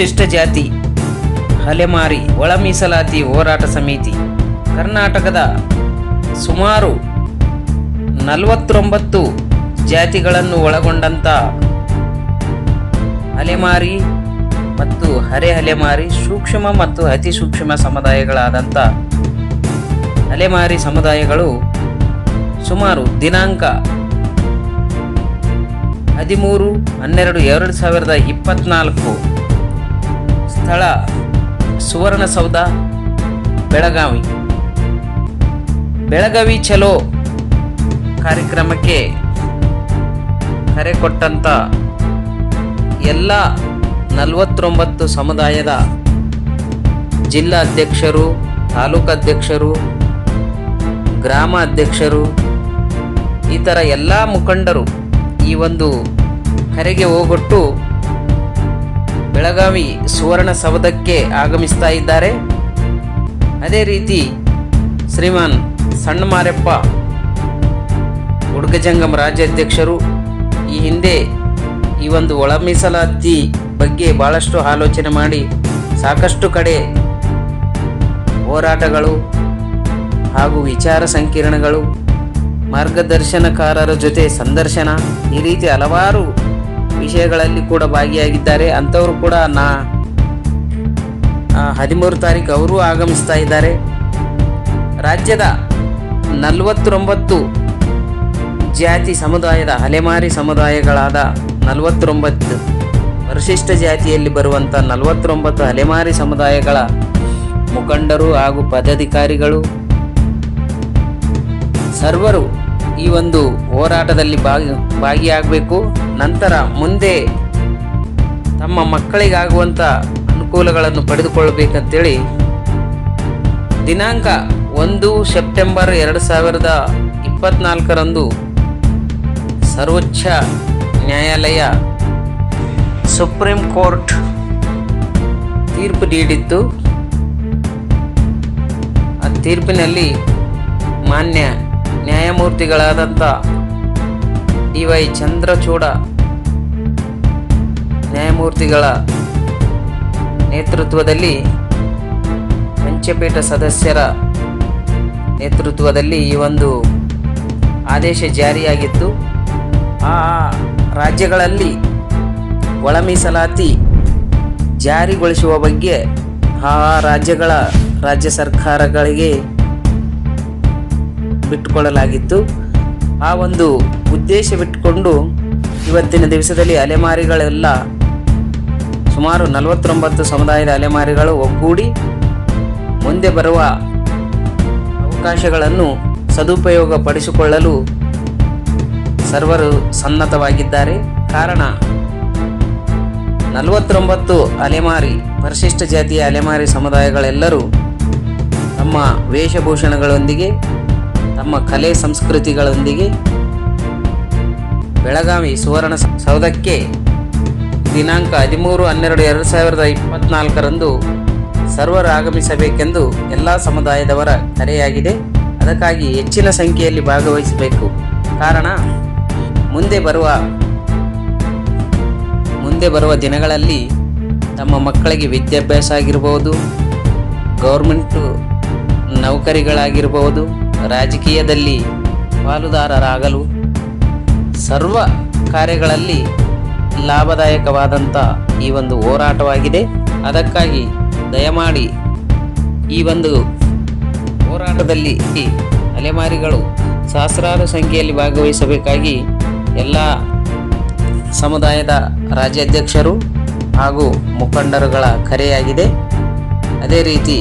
ಪರಿಶಿಷ್ಟ ಜಾತಿ. ಅಲೆಮಾರಿ ಒಳ ಮೀಸಲಾತಿ ಹೋರಾಟ ಸಮಿತಿ. ಕರ್ನಾಟಕದ ಸುಮಾರು ನಲವತ್ತೊಂಬತ್ತು ಜಾತಿಗಳನ್ನು ಒಳಗೊಂಡಂಥ ಅಲೆಮಾರಿ ಮತ್ತು ಹರೆ ಅಲೆಮಾರಿ ಸೂಕ್ಷ್ಮ ಮತ್ತು ಅತಿ ಸೂಕ್ಷ್ಮ ಸಮುದಾಯಗಳಾದಂಥ ಅಲೆಮಾರಿ ಸಮುದಾಯಗಳು ಸುಮಾರು ದಿನಾಂಕ ಹದಿಮೂರು ಹನ್ನೆರಡು ಎರಡು ಸಾವಿರದ ಇಪ್ಪತ್ನಾಲ್ಕು ಸ್ಥಳ ಸುವರ್ಣಸೌಧ ಬೆಳಗಾವಿ. ಬೆಳಗಾವಿ ಚಲೋ ಕಾರ್ಯಕ್ರಮಕ್ಕೆ ಕರೆ ಕೊಟ್ಟಂಥ ಎಲ್ಲ ನಲವತ್ತೊಂಬತ್ತು ಸಮುದಾಯದ ಜಿಲ್ಲಾ ಅಧ್ಯಕ್ಷರು ತಾಲೂಕು ಅಧ್ಯಕ್ಷರು ಗ್ರಾಮ ಅಧ್ಯಕ್ಷರು ಈ ಥರ ಎಲ್ಲ ಮುಖಂಡರು ಈ ಒಂದು ಕರೆಗೆ ಹೋಗೊಟ್ಟು ಬೆಳಗಾವಿ ಸುವರ್ಣ ಸೌಧಕ್ಕೆ ಆಗಮಿಸ್ತಾ ಇದ್ದಾರೆ. ಅದೇ ರೀತಿ ಶ್ರೀಮಾನ್ ಸಣ್ಣ ಮಾರೆಪ್ಪ ಹುಡುಗಜಂಗಮ್ ರಾಜ್ಯಾಧ್ಯಕ್ಷರು, ಈ ಹಿಂದೆ ಈ ಒಂದು ಒಳ ಮೀಸಲಾತಿ ಬಗ್ಗೆ ಭಾಳಷ್ಟು ಆಲೋಚನೆ ಮಾಡಿ ಸಾಕಷ್ಟು ಕಡೆ ಹೋರಾಟಗಳು ಹಾಗೂ ವಿಚಾರ ಸಂಕಿರಣಗಳು, ಮಾರ್ಗದರ್ಶನಕಾರರ ಜೊತೆ ಸಂದರ್ಶನ, ಈ ರೀತಿ ಹಲವಾರು ವಿಷಯಗಳಲ್ಲಿ ಕೂಡ ಭಾಗಿಯಾಗಿದ್ದಾರೆ. ಅಂಥವರು ಕೂಡ ನಾ ಹದಿಮೂರು ತಾರೀಕು ಅವರು ಆಗಮಿಸ್ತಾ ಇದ್ದಾರೆ. ರಾಜ್ಯದ ನಲವತ್ತೊಂಬತ್ತು ಜಾತಿ ಸಮುದಾಯದ ಅಲೆಮಾರಿ ಸಮುದಾಯಗಳಾದ ನಲವತ್ತೊಂಬತ್ತು ಪರಿಶಿಷ್ಟ ಜಾತಿಯಲ್ಲಿ ಬರುವಂಥ ನಲವತ್ತೊಂಬತ್ತು ಅಲೆಮಾರಿ ಸಮುದಾಯಗಳ ಮುಖಂಡರು ಹಾಗೂ ಪದಾಧಿಕಾರಿಗಳು, ಸರ್ವರು ಈ ಒಂದು ಹೋರಾಟದಲ್ಲಿ ಭಾಗಿ, ಭಾಗಿಯಾಗಬೇಕು. ನಂತರ ಮುಂದೆ ತಮ್ಮ ಮಕ್ಕಳಿಗಾಗುವಂಥ ಅನುಕೂಲಗಳನ್ನು ಪಡೆದುಕೊಳ್ಳಬೇಕಂತೇಳಿ ದಿನಾಂಕ ಒಂದು ಸೆಪ್ಟೆಂಬರ್ ಎರಡು ಸಾವಿರದ ಇಪ್ಪತ್ನಾಲ್ಕರಂದು ಸರ್ವೋಚ್ಚ ನ್ಯಾಯಾಲಯ ಸುಪ್ರೀಂ ಕೋರ್ಟ್ ತೀರ್ಪು ನೀಡಿತ್ತು ಆ ತೀರ್ಪಿನಲ್ಲಿ ಮಾನ್ಯ ನ್ಯಾಯಮೂರ್ತಿಗಳಾದಂಥ ಡಿ ವೈ ಚಂದ್ರಚೂಡ ನ್ಯಾಯಮೂರ್ತಿಗಳ ನೇತೃತ್ವದಲ್ಲಿ, ಪಂಚಪೀಠ ಸದಸ್ಯರ ನೇತೃತ್ವದಲ್ಲಿ ಈ ಒಂದು ಆದೇಶ ಜಾರಿಯಾಗಿತ್ತು. ಆ ರಾಜ್ಯಗಳಲ್ಲಿ ಒಳ ಮೀಸಲಾತಿ ಜಾರಿಗೊಳಿಸುವ ಬಗ್ಗೆ ಆ ರಾಜ್ಯಗಳ ರಾಜ್ಯ ಸರ್ಕಾರಗಳಿಗೆ ಬಿಟ್ಟುಕೊಳ್ಳಲಾಗಿತ್ತು ಆ ಒಂದು ಉದ್ದೇಶವಿಟ್ಟುಕೊಂಡು ಇವತ್ತಿನ ದಿವಸದಲ್ಲಿ ಅಲೆಮಾರಿಗಳೆಲ್ಲ ಸುಮಾರು ನಲವತ್ತೊಂಬತ್ತು ಸಮುದಾಯದ ಅಲೆಮಾರಿಗಳು ಒಗ್ಗೂಡಿ ಮುಂದೆ ಬರುವ ಅವಕಾಶಗಳನ್ನು ಸದುಪಯೋಗ ಪಡಿಸಿಕೊಳ್ಳಲು ಸರ್ವರು ಸನ್ನದ್ಧವಾಗಿದ್ದಾರೆ. ಕಾರಣ, ನಲವತ್ತೊಂಬತ್ತು ಅಲೆಮಾರಿ, ಪರಿಶಿಷ್ಟ ಜಾತಿಯ ಅಲೆಮಾರಿ ಸಮುದಾಯಗಳೆಲ್ಲರೂ ತಮ್ಮ ವೇಷಭೂಷಣಗಳೊಂದಿಗೆ ತಮ್ಮ ಕಲೆ ಸಂಸ್ಕೃತಿಗಳೊಂದಿಗೆ ಬೆಳಗಾವಿ ಸುವರ್ಣ ಸೌಧಕ್ಕೆ ದಿನಾಂಕ ಹದಿಮೂರು ಹನ್ನೆರಡು ಎರಡು ಸಾವಿರದ ಇಪ್ಪತ್ನಾಲ್ಕರಂದು ಸರ್ವರು ಆಗಮಿಸಬೇಕೆಂದು ಎಲ್ಲ ಸಮುದಾಯದವರ ಕರೆಯಾಗಿದೆ. ಅದಕ್ಕಾಗಿ ಹೆಚ್ಚಿನ ಸಂಖ್ಯೆಯಲ್ಲಿ ಭಾಗವಹಿಸಬೇಕು. ಕಾರಣ, ಮುಂದೆ ಬರುವ ಮುಂದೆ ಬರುವ ದಿನಗಳಲ್ಲಿ ತಮ್ಮ ಮಕ್ಕಳಿಗೆ ವಿದ್ಯಾಭ್ಯಾಸ ಆಗಿರ್ಬೋದು, ಗೌರ್ಮೆಂಟು ನೌಕರಿಗಳಾಗಿರ್ಬೋದು ರಾಜಕೀಯದಲ್ಲಿ ಪಾಲುದಾರರಾಗಲು ಸರ್ವ ಕಾರ್ಯಗಳಲ್ಲಿ ಲಾಭದಾಯಕವಾದಂಥ ಈ ಒಂದು ಹೋರಾಟವಾಗಿದೆ. ಅದಕ್ಕಾಗಿ ದಯಮಾಡಿ ಈ ಒಂದು ಹೋರಾಟದಲ್ಲಿ ಈ ಅಲೆಮಾರಿಗಳು ಸಹಸ್ರಾರು ಸಂಖ್ಯೆಯಲ್ಲಿ ಭಾಗವಹಿಸಬೇಕಾಗಿ ಎಲ್ಲ ಸಮುದಾಯದ ರಾಜ್ಯಾಧ್ಯಕ್ಷರು ಹಾಗೂ ಮುಖಂಡರುಗಳ ಕರೆಯಾಗಿದೆ. ಅದೇ ರೀತಿ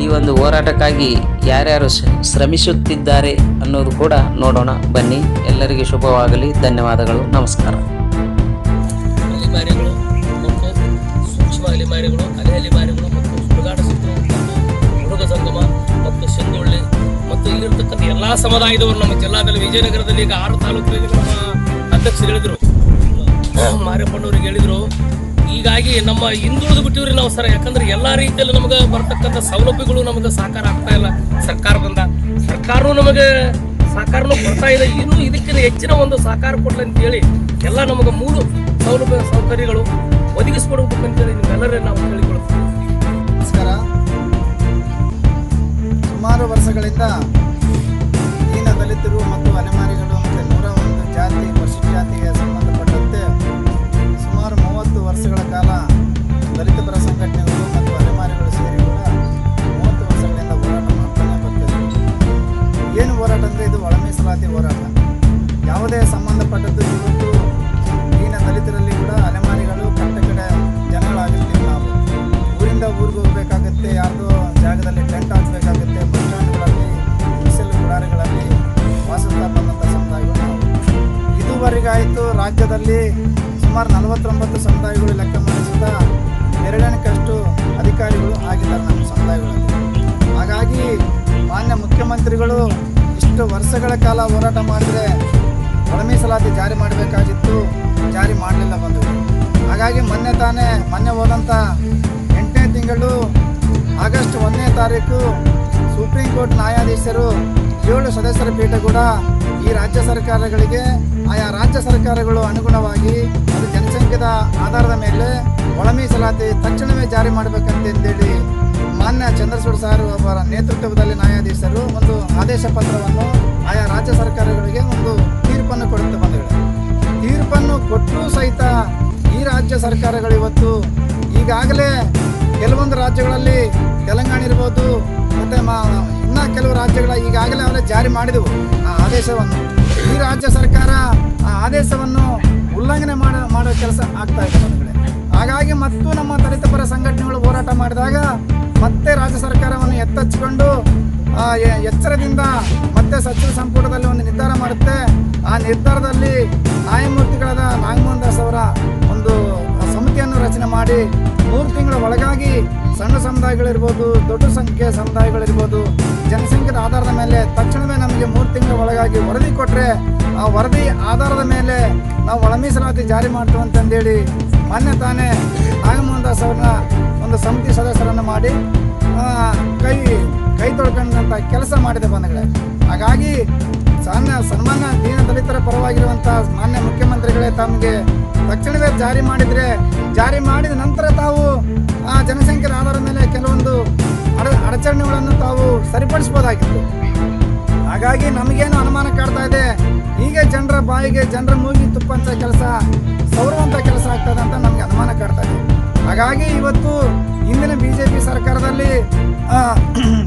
ಈ ಒಂದು ಹೋರಾಟಕ್ಕಾಗಿ ಯಾರ್ಯಾರು ಶ್ರ- ಶ್ರಮಿಸುತ್ತಿದ್ದಾರೆ ಅನ್ನೋದು ಕೂಡ ನೋಡೋಣ. ಬನ್ನಿ, ಎಲ್ಲರಿಗೆ ಶುಭವಾಗಲಿ, ಧನ್ಯವಾದಗಳು, ನಮಸ್ಕಾರ. ಅಲೆಮಾರಿಗಳು ಮತ್ತು ಮತ್ತು ಎಲ್ಲಾ ಸಮುದಾಯದವರು ನಮ್ಮ ಜಿಲ್ಲಾದಲ್ಲಿ ವಿಜಯನಗರದಲ್ಲಿ ಈಗ ಆರು ತಾಲೂಕು ಅಧ್ಯಕ್ಷರು ಹೇಳಿದ್ರು. ಮಾರಿಯಪ್ಪನವ್ರಿಗೆ ಹೇಳಿದ್ರು ಹೀಗಾಗಿ ನಮ್ಮ ಹಿಂದುಳಿದು ಬಿಟ್ಟಿವ್ರಿ ನಾವು ಸರ್. ಯಾಕಂದ್ರೆ ಎಲ್ಲಾ ರೀತಿಯಲ್ಲಿ ನಮಗೆ ಬರ್ತಕ್ಕಂಥ ಸೌಲಭ್ಯಗಳು ನಮಗೆ ಸಾಕಾರ ಆಗ್ತಾ ಇಲ್ಲ ಸರ್ಕಾರದಿಂದ. ಸರ್ಕಾರನೂ ನಮಗೆ ಸಹಕಾರನು ಕೊಡ್ತಾ ಇದೆ ಇನ್ನು ಇದಕ್ಕಿಂತ ಹೆಚ್ಚಿನ ಒಂದು ಸಹಕಾರ ಕೊಡ್ಲಿ ಅಂತ ಹೇಳಿ ಎಲ್ಲ ನಮಗೆ ಮೂರು ಸೌಲಭ್ಯ ಸೌಕರ್ಯಗಳು ಒದಗಿಸ್ಕೊಡ್ಬೇಕಂತೇಳಿ ನಿಮ್ಮೆಲ್ಲರೇ ನಾವು ಕೇಳಿಕೊಳ್ತೀವಿ. ನಮಸ್ಕಾರ. ಸುಮಾರು ವರ್ಷಗಳಿಂದ ದೀನ ದಲಿತರು ಮತ್ತು ಅಲೆಮಾರಿಗಳು ಮತ್ತು ನೂರ ಒಂದು ಜಾತಿ ಪಶು ಜಾತಿಗೆ ವರ್ಷಗಳ ಕಾಲ ದಲಿತ ಪರ ಸಂಘಟನೆಗಳು ಮತ್ತು ಅಲೆಮಾರಿಗಳು ಸೇರಿ ಕೂಡ ಮೂವತ್ತು ವರ್ಷಗಳಿಂದ ಹೋರಾಟ ಮಾಡ್ತಾನೆ ಬರ್ತದೆ ಏನು ಹೋರಾಟ ಅಂದರೆ ಇದು ಒಳ ಮೀಸಲಾತಿ ಹೋರಾಟ. ಯಾವುದೇ ಸಂಬಂಧಪಟ್ಟದ್ದು ಇವತ್ತು ಈಗಿನ ದಲಿತರಲ್ಲಿ ಕೂಡ ಅಲೆಮಾರಿಗಳು ಕಟ್ಟ ಕಡೆ ಜನಗಳಾಗಿರ್ತೀವಿ ನಾವು. ಊರಿಂದ ಊರಿಗೆ ಹೋಗ್ಬೇಕಾಗತ್ತೆ, ಯಾರ್ದೋ ಜಾಗದಲ್ಲಿ ಟೆಂಟ್ ಹಾಕಬೇಕಾಗುತ್ತೆ, ಬಸ್ ಸ್ಟ್ಯಾಂಡ್ಗಳಲ್ಲಿ, ಮೀಸಲು ಗುಡಾರಗಳಲ್ಲಿ ವಾಸಿಸ್ತಾ ಬಂದಂಥ ಸಮುದಾಯಗಳು ಇದುವರೆಗಾಯಿತು ರಾಜ್ಯದಲ್ಲಿ ಸುಮಾರು ನಲವತ್ತೊಂಬತ್ತು ಸಮುದಾಯಗಳು ಲೆಕ್ಕ ಮಾಡಿಸಿದ ಎರಡನೇಕಷ್ಟು ಅಧಿಕಾರಿಗಳು ಆಗಿದ್ದಾರೆ ನಮ್ಮ ಸಮುದಾಯಗಳು ಹಾಗಾಗಿ ಮಾನ್ಯ ಮುಖ್ಯಮಂತ್ರಿಗಳು ಇಷ್ಟು ವರ್ಷಗಳ ಕಾಲ ಹೋರಾಟ ಮಾಡಿದರೆ ಒಳ ಮೀಸಲಾತಿ ಜಾರಿ ಮಾಡಬೇಕಾಗಿತ್ತು, ಜಾರಿ ಮಾಡಲಿಲ್ಲ ಬಂದು. ಹಾಗಾಗಿ ಮೊನ್ನೆ ತಾನೇ, ಮೊನ್ನೆ ಹೋದಂಥ ಎಂಟನೇ ತಿಂಗಳು ಆಗಸ್ಟ್ ಒಂದನೇ ತಾರೀಕು ಸುಪ್ರೀಂ ಕೋರ್ಟ್ ನ್ಯಾಯಾಧೀಶರು ಏಳು ಸದಸ್ಯರ ಪೀಠ ಕೂಡ ಈ ರಾಜ್ಯ ಸರ್ಕಾರಗಳಿಗೆ, ಆಯಾ ರಾಜ್ಯ ಸರ್ಕಾರಗಳು ಅನುಗುಣವಾಗಿ ಅದು ಜನಸಂಖ್ಯೆದ ಆಧಾರದ ಮೇಲೆ ಒಳಮೀಸಲಾತಿ ತಕ್ಷಣವೇ ಜಾರಿ ಮಾಡಬೇಕಂತೇಳಿ ಮಾನ್ಯ ಚಂದ್ರಚೂಡ್ ಸಾರ್ ಅವರ ನೇತೃತ್ವದಲ್ಲಿ ನ್ಯಾಯಾಧೀಶರು ಒಂದು ಆದೇಶ ಪತ್ರವನ್ನು ಆಯಾ ರಾಜ್ಯ ಸರ್ಕಾರಗಳಿಗೆ ಒಂದು ತೀರ್ಪನ್ನು ಕೊಡುತ್ತೆ ಬಂದಿದೆ ತೀರ್ಪನ್ನು ಕೊಟ್ಟರೂ ಸಹಿತ ಈ ರಾಜ್ಯ ಸರ್ಕಾರಗಳು ಇವತ್ತು ಈಗಾಗಲೇ ಕೆಲವೊಂದು ರಾಜ್ಯಗಳಲ್ಲಿ ತೆಲಂಗಾಣ ಇರ್ಬೋದು ಮತ್ತು ಮಾ ಇನ್ನ ಕೆಲವು ರಾಜ್ಯಗಳ ಈಗಾಗಲೇ ಅವರೇ ಜಾರಿ ಮಾಡಿದವು ಆ ಆದೇಶವನ್ನು. ಈ ರಾಜ್ಯ ಸರ್ಕಾರ ಆ ಆದೇಶವನ್ನು ಉಲ್ಲಂಘನೆ ಮಾಡೋ ಮಾಡೋ ಕೆಲಸ ಆಗ್ತಾ ಇದೆ ಬಂಧುಗಳೇ. ಹಾಗಾಗಿ ಮತ್ತು ನಮ್ಮ ದಲಿತ ಪರ ಸಂಘಟನೆಗಳು ಹೋರಾಟ ಮಾಡಿದಾಗ ಮತ್ತೆ ರಾಜ್ಯ ಸರ್ಕಾರವನ್ನು ಎತ್ತಚ್ಚಿಕೊಂಡು ಆ, ಎಚ್ಚರದಿಂದ ಮತ್ತೆ ಸಚಿವ ಸಂಪುಟದಲ್ಲಿ ಒಂದು ನಿರ್ಧಾರ ಮಾಡುತ್ತೆ. ಆ ನಿರ್ಧಾರದಲ್ಲಿ ನ್ಯಾಯಮೂರ್ತಿಗಳಾದ ನಾಗಮೋಹನ್ ದಾಸ್ ಅವರ ಒಂದು ಸಮಿತಿಯನ್ನು ರಚನೆ ಮಾಡಿ ಮೂರು ತಿಂಗಳ ಒಳಗಾಗಿ ಸಣ್ಣ ಸಮುದಾಯಗಳಿರ್ಬೋದು, ದೊಡ್ಡ ಸಂಖ್ಯೆಯ ಸಮುದಾಯಗಳಿರ್ಬೋದು, ಜನಸಂಖ್ಯೆದ ಆಧಾರದ ಮೇಲೆ ತಕ್ಷಣವೇ ನಮಗೆ ಮೂರು ತಿಂಗಳ ಒಳಗಾಗಿ ವರದಿ ಕೊಟ್ಟರೆ ಆ ವರದಿ ಆಧಾರದ ಮೇಲೆ ನಾವು ಒಳ ಮೀಸಲಾತಿ ಜಾರಿ ಮಾಡ್ತೇವೆ ಅಂತಂದೇಳಿ ಮೊನ್ನೆ ತಾನೇ ನಾಗಮೋಹನ್ ದಾಸ್ ಅವ್ರನ್ನ ಒಂದು ಸಮಿತಿ ಸದಸ್ಯರನ್ನು ಮಾಡಿ ಕೈ ಕೈ ತೊಳ್ಕೊಂಡಂಥ ಕೆಲಸ ಮಾಡಿದೆ ಬಂಧುಗಳೇ. ಹಾಗಾಗಿ ಸಣ್ಣ ಸನ್ಮಾನ ದೀನ ದಲಿತರ ಪರವಾಗಿರುವಂಥ ಮಾನ್ಯ ಮುಖ್ಯಮಂತ್ರಿಗಳೇ ತಮಗೆ ತಕ್ಷಣವೇ ಜಾರಿ ಮಾಡಿದರೆ, ಜಾರಿ ಮಾಡಿದ ನಂತರ ತಾವು ಆ ಜನಸಂಖ್ಯೆಯ ಆಧಾರದ ಮೇಲೆ ಕೆಲವೊಂದು ಅಡ, ಅಡಚಣೆಗಳನ್ನು ತಾವು ಸರಿಪಡಿಸ್ಬೋದಾಗಿತ್ತು ಹಾಗಾಗಿ ನಮಗೇನು ಅನುಮಾನ ಕಾಡ್ತಾ ಇದೆ, ಹೀಗೆ ಜನರ ಬಾಯಿಗೆ ಜನರ ಮೂಗಿ ತುಪ್ಪಂತ ಕೆಲಸ ಸೌರುವಂಥ ಕೆಲಸ ಆಗ್ತದೆ ಅಂತ ನಮಗೆ ಅನುಮಾನ ಕಾಡ್ತಾ ಇದೆ. ಹಾಗಾಗಿ ಇವತ್ತು ಹಿಂದಿನ ಬಿ ಜೆ ಪಿ ಸರ್ಕಾರದಲ್ಲಿ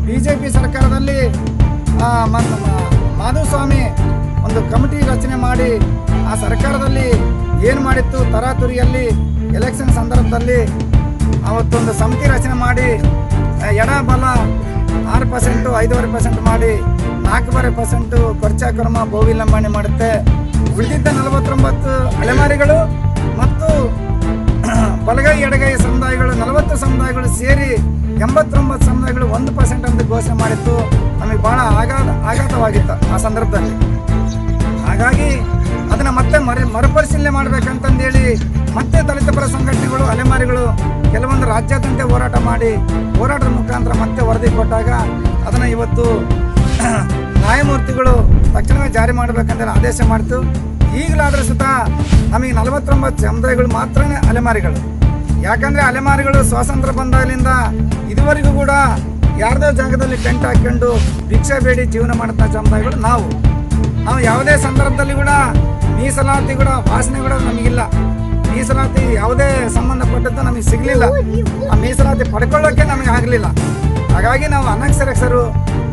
ಬಿ ಜೆ ಪಿ ಸರ್ಕಾರದಲ್ಲಿ ಮಾಧುಸ್ವಾಮಿ ಒಂದು ಕಮಿಟಿ ರಚನೆ ಮಾಡಿ ಆ ಸರ್ಕಾರದಲ್ಲಿ ಏನು ಮಾಡಿತ್ತು? ತರಾತುರಿಯಲ್ಲಿ ಎಲೆಕ್ಷನ್ ಸಂದರ್ಭದಲ್ಲಿ ಅವತ್ತೊಂದು ಸಮಿತಿ ರಚನೆ ಮಾಡಿ ಎಡ ಬಲ ಆರು ಪರ್ಸೆಂಟು ಐದೂವರೆ ಪರ್ಸೆಂಟ್ ಮಾಡಿ, ನಾಲ್ಕೂವರೆ ಪರ್ಸೆಂಟು ಖರ್ಚಾಕ್ರಮ ಬಹುವಿಲಂಬನೆ ಮಾಡುತ್ತೆ. ಉಳಿದಿದ್ದ ನಲವತ್ತೊಂಬತ್ತು ಅಲೆಮಾರಿಗಳು ಮತ್ತು ಬಲಗೈ, ಎಡಗೈ ಸಮುದಾಯಗಳು, ನಲವತ್ತು ಸಮುದಾಯಗಳು ಸೇರಿ ಎಂಬತ್ತೊಂಬತ್ತು ಸಮುದಾಯಗಳು ಒಂದು ಪರ್ಸೆಂಟ್ ಅಂತ ಘೋಷಣೆ ಮಾಡಿತ್ತು. ನಮಗೆ ಬಹಳ ಆಘಾತ, ಆಘಾತವಾಗಿತ್ತು ಆ ಸಂದರ್ಭದಲ್ಲಿ. ಹಾಗಾಗಿ ಅದನ್ನ ಮತ್ತೆ ಮರು, ಮರುಪರಿಶೀಲನೆ ಮಾಡ್ಬೇಕಂತಂದೇಳಿ ಮತ್ತೆ ದಲಿತ ಪರ ಸಂಘಟನೆಗಳು, ಅಲೆಮಾರಿಗಳು ಕೆಲವೊಂದು ರಾಜ್ಯಾದ್ಯಂತ ಹೋರಾಟ ಮಾಡಿ, ಹೋರಾಟದ ಮುಖಾಂತರ ಮತ್ತೆ ವರದಿ ಕೊಟ್ಟಾಗ ಅದನ್ನ ಇವತ್ತು ನ್ಯಾಯಮೂರ್ತಿಗಳು ತಕ್ಷಣವೇ ಜಾರಿ ಮಾಡಬೇಕಂತೇಳಿ ಆದೇಶ ಮಾಡಿತು. ಈಗಲಾದರೂ ಸುತ ನಮಗೆ ನಲವತ್ತೊಂಬತ್ತು ಸಮುದಾಯಗಳು ಮಾತ್ರನೇ ಅಲೆಮಾರಿಗಳು. ಯಾಕಂದ್ರೆ ಅಲೆಮಾರಿಗಳು ಸ್ವಾತಂತ್ರ್ಯ ಬಂದಾಗಲಿಂದ ಇದುವರೆಗೂ ಕೂಡ ಯಾರದೋ ಜಾಗದಲ್ಲಿ ಟೆಂಟ್ ಹಾಕ್ಕೊಂಡು ಭಿಕ್ಷೆ ಬೇಡಿ ಜೀವನ ಮಾಡುತ್ತಾ ಸಮುದಾಯಗಳು ನಾವು. ನಾವು ಯಾವುದೇ ಸಂದರ್ಭದಲ್ಲಿ ಕೂಡ ಮೀಸಲಾತಿ ಕೂಡ ವಾಸನೆ ಕೂಡ ನಮಗಿಲ್ಲ. ಮೀಸಲಾತಿ ಯಾವುದೇ ಸಂಬಂಧಪಟ್ಟದ್ದು ನಮಗೆ ಸಿಗಲಿಲ್ಲ. ಆ ಮೀಸಲಾತಿ ಪಡ್ಕೊಳ್ಳೋಕೆ ನಮಗೆ ಆಗಲಿಲ್ಲ. ಹಾಗಾಗಿ ನಾವು ಅನಕ್ಷರಕ್ಷರು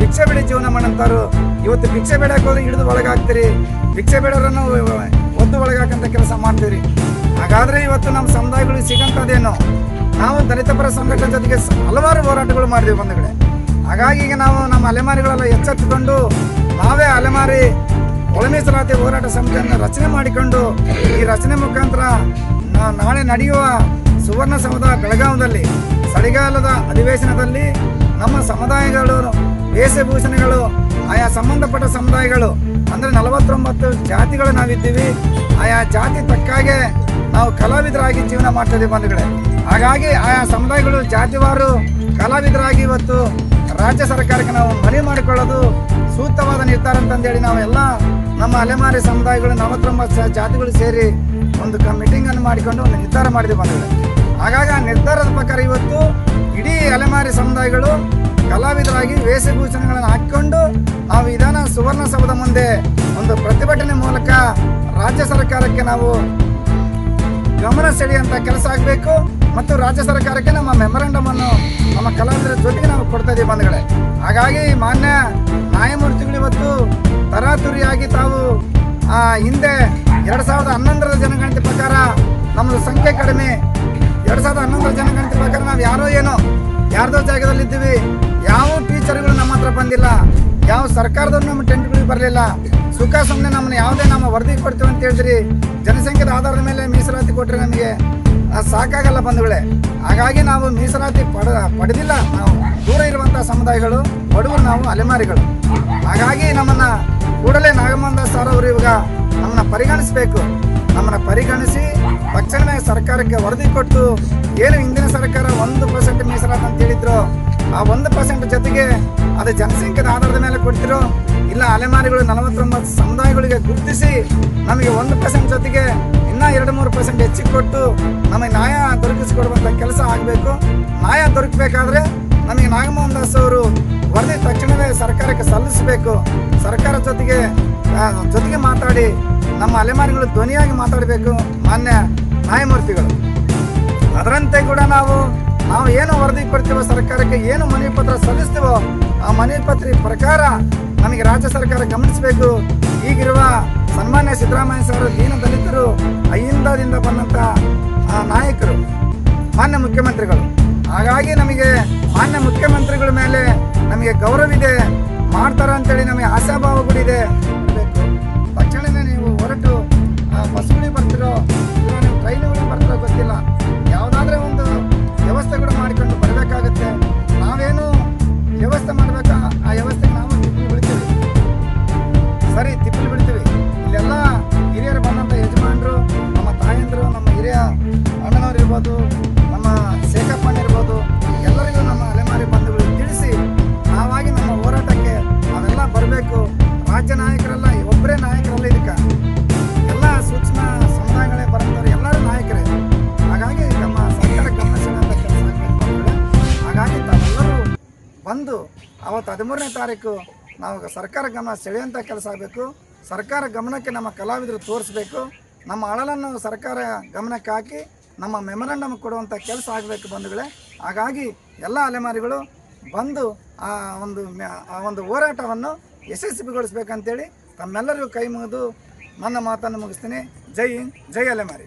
ಭಿಕ್ಷೆ ಬಿಡಿ ಜೀವನ ಮಾಡಂತಾರು ಇವತ್ತು ಭಿಕ್ಷೆ ಬೇಡಕ್ಕೆ ಹೋದ್ರೆ ಹಿಡಿದು ಒಳಗಾಗ್ತೀರಿ. ಭಿಕ್ಷೆ ಬೇಡೋರನ್ನು ಒದ್ದು ಒಳಗಾಕಂತ ಕೆಲಸ ಮಾಡ್ತೀರಿ. ಹಾಗಾದ್ರೆ ಇವತ್ತು ನಮ್ಮ ಸಮುದಾಯಗಳಿಗೆ ಸಿಗಂಥದ್ದೇನು? ನಾವು ದಲಿತ ಪರ ಸಂಘಟನೆ ಜೊತೆಗೆ ಹಲವಾರು ಹೋರಾಟಗಳು ಮಾಡಿದ್ವಿ ಕಡೆ ಹಾಗಾಗಿ ಈಗ ನಾವು ನಮ್ಮ ಅಲೆಮಾರಿಗಳೆಲ್ಲ ಎಚ್ಚೆತ್ತುಕೊಂಡು ನಾವೇ ಅಲೆಮಾರಿ ಒಳ ಮೀಸಲಾತಿ ಹೋರಾಟ ಸಮಿತಿಯನ್ನು ರಚನೆ ಮಾಡಿಕೊಂಡು ಈ ರಚನೆ ಮುಖಾಂತರ ನಾಳೆ ನಡೆಯುವ ಸುವರ್ಣ ಸಮುದಾಯ ಬೆಳಗಾವದಲ್ಲಿ ಚಳಿಗಾಲದ ಅಧಿವೇಶನದಲ್ಲಿ ನಮ್ಮ ಸಮುದಾಯಗಳು, ವೇಷಭೂಷಣಗಳು, ಆಯಾ ಸಂಬಂಧಪಟ್ಟ ಸಮುದಾಯಗಳು, ಅಂದರೆ ನಲವತ್ತೊಂಬತ್ತು ಜಾತಿಗಳು ನಾವಿದ್ದೀವಿ. ಆಯಾ ಜಾತಿ ತಕ್ಕಾಗೆ ನಾವು ಕಲಾವಿದರಾಗಿ ಜೀವನ ಮಾಡ್ತಿದ್ದೀವಿ ಬಂಧುಗಳೇ. ಹಾಗಾಗಿ ಆಯಾ ಸಮುದಾಯಗಳು, ಜಾತಿವಾರು, ಕಲಾವಿದರಾಗಿ ಇವತ್ತು ರಾಜ್ಯ ಸರ್ಕಾರಕ್ಕೆ ನಾವು ಮನವಿ ಮಾಡಿಕೊಳ್ಳೋದು ಸೂಕ್ತವಾದ ನಿರ್ಧಾರ ಅಂತಂದೇಳಿ ನಾವೆಲ್ಲ ನಮ್ಮ ಅಲೆಮಾರಿ ಸಮುದಾಯಗಳು ನಲವತ್ತೊಂಬತ್ತು ಜಾತಿಗಳು ಸೇರಿ ಒಂದು ಕ ಮೀಟಿಂಗನ್ನು ಮಾಡಿಕೊಂಡು ಒಂದು ನಿರ್ಧಾರ ಮಾಡಿದೆ ಬಂದಿದೆ. ಹಾಗಾಗಿ ಆ ನಿರ್ಧಾರದ ಪ್ರಕಾರ ಇವತ್ತು ಇಡೀ ಅಲೆಮಾರಿ ಸಮುದಾಯಗಳು ಕಲಾವಿದರಾಗಿ ವೇಷಭೂಷಣಗಳನ್ನು ಹಾಕಿಕೊಂಡು ನಾವು ವಿಧಾನ ಸುವರ್ಣಸೌಧದ ಮುಂದೆ ಒಂದು ಪ್ರತಿಭಟನೆ ಮೂಲಕ ರಾಜ್ಯ ಸರ್ಕಾರಕ್ಕೆ ನಾವು ಗಮನ ಸೆಳೆಯುವಂಥ ಕೆಲಸ ಆಗಬೇಕು. ಮತ್ತು ರಾಜ್ಯ ಸರ್ಕಾರಕ್ಕೆ ನಮ್ಮ ಮೆಮೊರಂಡಮ್ ಅನ್ನು ನಮ್ಮ ಕಲಾವಿದರ ಜೊತೆಗೆ ನಾವು ಕೊಡ್ತಾ ಇದ್ದೀವಿ ಬಂಧುಗಳೇ. ಹಾಗಾಗಿ ಮಾನ್ಯ ನ್ಯಾಯಮೂರ್ತಿಗಳು ಇವತ್ತು ತರಾತುರಿಯಾಗಿ ತಾವು ಆ, ಹಿಂದೆ ಎರಡು ಸಾವಿರದ ಹನ್ನೊಂದರ ಜನಗಣತಿ ಪ್ರಕಾರ ನಮ್ಮದು ಸಂಖ್ಯೆ ಕಡಿಮೆ. ಎರಡು ಸಾವಿರದ ಹನ್ನೊಂದರ ಜನಗಣತಿ ಪ್ರಕಾರ ನಾವು ಯಾರೋ ಏನೋ ಯಾರ್ದೋ ಜಾಗದಲ್ಲಿದ್ದೀವಿ. ಯಾವ ಟೀಚರ್ಗಳು ನಮ್ಮ ಹತ್ರ ಬಂದಿಲ್ಲ. ಯಾವ ಸರ್ಕಾರದ ನಮ್ಮ ಟೆಂಟ್ಗಳಿಗೆ ಬರಲಿಲ್ಲ? ಸುಖ ಸುಮ್ಮನೆ ನಮ್ಮನ್ನ ಯಾವುದೇ ನಮ್ಮ ವರದಿ ಕೊಡ್ತೀವಿ ಅಂತ ಹೇಳಿದ್ರಿ. ಜನಸಂಖ್ಯೆದ ಆಧಾರದ ಮೇಲೆ ಮೀಸಲಾತಿ ಕೊಟ್ಟರೆ ನಮಗೆ ಸಾಕಾಗಲ್ಲ ಬಂಧುಗಳೇ. ಹಾಗಾಗಿ ನಾವು ಮೀಸಲಾತಿ ಪಡ, ಪಡೆದಿಲ್ಲ. ನಾವು ದೂರ ಇರುವಂಥ ಸಮುದಾಯಗಳು, ಬಡವರು ನಾವು ಅಲೆಮಾರಿಗಳು. ಹಾಗಾಗಿ ನಮ್ಮನ್ನ ಕೂಡಲೇ ನಾಗಮಂದ ಸರ್ ಅವರು ಇವಾಗ ನಮ್ಮನ್ನ ಪರಿಗಣಿಸಬೇಕು. ನಮ್ಮನ್ನ ಪರಿಗಣಿಸಿ ತಕ್ಷಣವೇ ಸರ್ಕಾರಕ್ಕೆ ವರದಿ ಕೊಟ್ಟು, ಏನು ಹಿಂದಿನ ಸರ್ಕಾರ ಒಂದು ಪರ್ಸೆಂಟ್ ಮೀಸಲಾತಿ ಅಂತ ಹೇಳಿದ್ರು ಆ ಒಂದು ಪರ್ಸೆಂಟ್ ಜೊತೆಗೆ ಅದು ಜನಸಂಖ್ಯೆ ಆಧಾರದ ಮೇಲೆ ಕೊಡ್ತಿರೋ ಇಲ್ಲ ಅಲೆಮಾರಿಗಳು ನಲವತ್ತೊಂಬತ್ತು ಸಮುದಾಯಗಳಿಗೆ ಗುರುತಿಸಿ ನಮಗೆ ಒಂದು ಪರ್ಸೆಂಟ್ ಜೊತೆಗೆ ಇನ್ನೂ ಎರಡು ಮೂರು ಪರ್ಸೆಂಟ್ ಹೆಚ್ಚಿಗೆ ಕೊಟ್ಟು ನಮಗೆ ನ್ಯಾಯ ದೊರಕಿಸಿಕೊಡುವಂಥ ಕೆಲಸ ಆಗಬೇಕು. ನ್ಯಾಯ ದೊರಕಬೇಕಾದ್ರೆ ನಮಗೆ ನಾಗಮೋಹನ್ ದಾಸ್ ಅವರು ವರದಿ ತಕ್ಷಣವೇ ಸರ್ಕಾರಕ್ಕೆ ಸಲ್ಲಿಸಬೇಕು. ಸರ್ಕಾರ ಜೊತೆಗೆ ಜೊತೆಗೆ ಮಾತಾಡಿ ನಮ್ಮ ಅಲೆಮಾರಿಗಳು ಧ್ವನಿಯಾಗಿ ಮಾತಾಡಬೇಕು ಮಾನ್ಯ ನ್ಯಾಯಮೂರ್ತಿಗಳು. ಅದರಂತೆ ಕೂಡ ನಾವು ನಾವು ಏನು ವರದಿ ಕೊಡ್ತೀವೋ, ಸರ್ಕಾರಕ್ಕೆ ಏನು ಮನವಿ ಪತ್ರ ಸಲ್ಲಿಸ್ತೀವೋ, ಆ ಮನವಿ ಪತ್ರ ಪ್ರಕಾರ ನಮಗೆ ರಾಜ್ಯ ಸರ್ಕಾರ ಗಮನಿಸಬೇಕು. ಈಗಿರುವ ಸನ್ಮಾನ್ಯ ಸಿದ್ದರಾಮಯ್ಯ ಸರ್, ದೀನ ದಲಿತರು, ಅಹಿಂದದಿಂದ ಬಂದಂಥ ನಾಯಕರು, ಮಾನ್ಯ ಮುಖ್ಯಮಂತ್ರಿಗಳು. ಹಾಗಾಗಿ ನಮಗೆ ಮಾನ್ಯ ಮುಖ್ಯಮಂತ್ರಿಗಳ ಮೇಲೆ ನಮಗೆ ಗೌರವ ಇದೆ ಮಾಡ್ತಾರ ಅಂತೇಳಿ ನಮಗೆ ಆಶಾಭಾವ ಕೂಡ ಇದೆ. ಹದಿಮೂರನೇ ನಾವು ಸರ್ಕಾರ ಗಮನ ಸೆಳೆಯುವಂಥ ಕೆಲಸ ಆಗಬೇಕು. ಸರ್ಕಾರ ಗಮನಕ್ಕೆ ನಮ್ಮ ಕಲಾವಿದರು ತೋರಿಸ್ಬೇಕು. ನಮ್ಮ ಅಳಲನ್ನು ಸರ್ಕಾರ ಗಮನಕ್ಕೆ ಹಾಕಿ ನಮ್ಮ ಮೆಮೊರಂಡಮ್ ಕೊಡುವಂಥ ಕೆಲಸ ಆಗಬೇಕು ಬಂಧುಗಳೇ. ಹಾಗಾಗಿ ಎಲ್ಲ ಅಲೆಮಾರಿಗಳು ಬಂದು ಆ ಒಂದು ಆ ಒಂದು ಹೋರಾಟವನ್ನು ಯಶಸ್ವಿಗೊಳಿಸ್ಬೇಕಂತೇಳಿ ತಮ್ಮೆಲ್ಲರಿಗೂ ಕೈ ಮುಗಿದು ನನ್ನ ಮಾತನ್ನು ಮುಗಿಸ್ತೀನಿ. ಜೈ ಜೈ ಅಲೆಮಾರಿ.